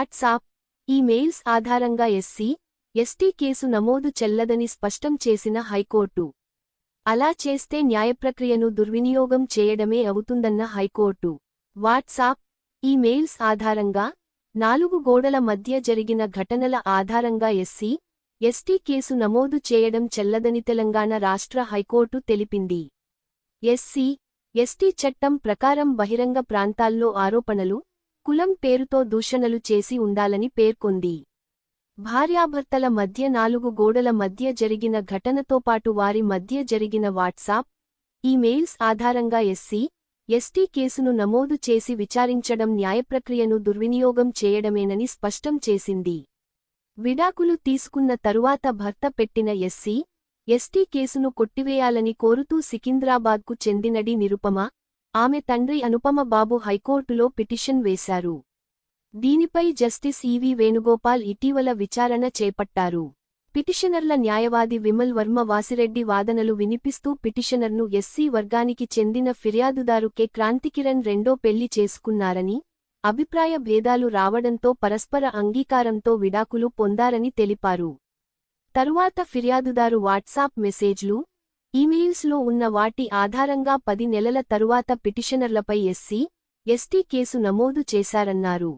WhatsApp emails ఆధారంగా SC ST case నమోదు చెల్లదని స్పష్టం చేసిన హైకోర్టు. అలా చేస్తే న్యాయప్రక్రియను దుర్వినియోగం చేయడమే అవుతుందన్న హైకోర్టు. వాట్సాప్ ఈమెయిల్స్ ఆధారంగా నాలుగు గోడల మధ్య జరిగిన ఘటనల ఆధారంగా ఎస్సీ ఎస్టీ కేసు నమోదు చేయడం చెల్లదని తెలంగాణ రాష్ట్ర హైకోర్టు తెలిపింది. ఎస్సీ ఎస్టీ చట్టం ప్రకారం బహిరంగ ప్రాంతాల్లో ఆరోపణలు కులం పేరుతో దూషణలు చేసి ఉండాలని పేర్కొంది. భార్యాభర్తల మధ్య నాలుగు గోడల మధ్య జరిగిన ఘటనతో పాటు వారి మధ్య జరిగిన వాట్సాప్ ఈమెయిల్స్ ఆధారంగా ఎస్సీ ఎస్టీ కేసును నమోదు చేసి విచారించడం న్యాయప్రక్రియను దుర్వినియోగం చేయడమేనని స్పష్టం చేసింది. విడాకులు తీసుకున్న తరువాత భర్త పెట్టిన ఎస్సీ ఎస్టీ కేసును కొట్టివేయాలని కోరుతూ సికింద్రాబాద్కు చెందినడి నిరుపమ ఆమె తండ్రి అనుపమ బాబు హైకోర్టులో పిటిషన్ వేశారు. దీనిపై జస్టిస్ ఈవి వేణుగోపాల్ ఇటీవల విచారణ చేపట్టారు. పిటిషనర్ల న్యాయవాది విమల్ వర్మ వాసిరెడ్డి వాదనలు వినిపిస్తూ పిటిషనర్ను ఎస్సీ వర్గానికి చెందిన ఫిర్యాదుదారు కె. క్రాంతికిరణ్ రెండో పెళ్ళి చేసుకున్నారని అభిప్రాయ భేదాలు రావడంతో పరస్పర అంగీకారంతో విడాకులు పొందారని తెలిపారు. తరువాత ఫిర్యాదుదారు వాట్సాప్ మెసేజ్లు ఈమెయిల్స్లో ఉన్న వాటి ఆధారంగా పది నెలల తరువాత పిటిషనర్లపై ఎస్సీ ఎస్టీ కేసు నమోదు చేశారన్నారు.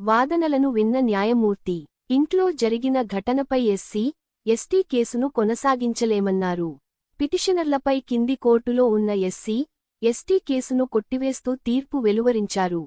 వాదనలను విన్న న్యాయమూర్తి ఇంట్లో జరిగిన ఘటనపై ఎస్సీ ఎస్టీ కేసును కొనసాగించలేమన్నారు. పిటిషనర్లపై కింది కోర్టులో ఉన్న ఎస్సీ ఎస్టీ కేసును కొట్టివేస్తూ తీర్పు వెలువరించారు.